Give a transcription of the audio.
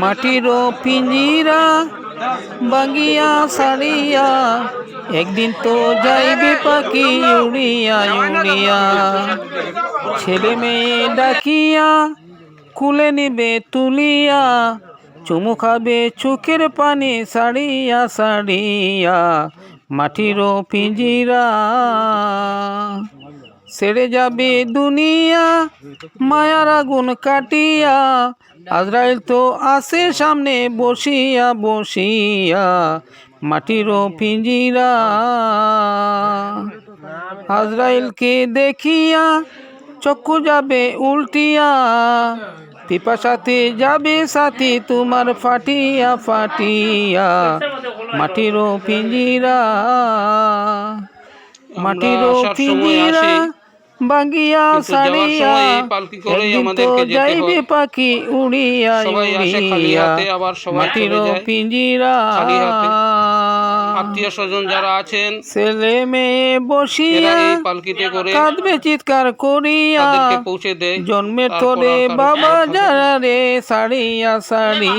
মাটির পিঞ্জিরা বাঙ্গিয়া সারিয়া একদিন তো যাইবে পাখি উড়িয়া উড়িয়া। ছেলে মেয়ে ডাকিয়া কুলে নিবে তুলিয়া, চুমু খাবে চোখের পানি সারিয়া সারিয়া মাটির পিঞ্জিরা সেরে যাবে দুনিয়া মায়ার আগুন কাটিয়া। আজরাইল তো আসে সামনে বসিয়া বসিয়া মাটির পিঞ্জিরা আজরাইলকে দেখিয়া চক্ষু যাবে উল্টিয়া পিপা পিপাসাতে যাবে সাথী তোমার ফাটিয়া ফাটিয়া মাটির পিঞ্জিরা মাটির সবসময় পিঞ্জিরা যাওয়ার সারিয়া একদিন তো যাইবে পাখি উড়িয়া উড়িয়া মাটির পিঞ্জিরা। আত্মীয় স্বজন যারা আছেন ছেলে মেয়ে বসিয়া পালকিতে করে কাঁদবে চিৎকার করিয়া। পৌঁছে দেয়। জন্মের তোরে বাবা। যারা রে সারিয়া সারি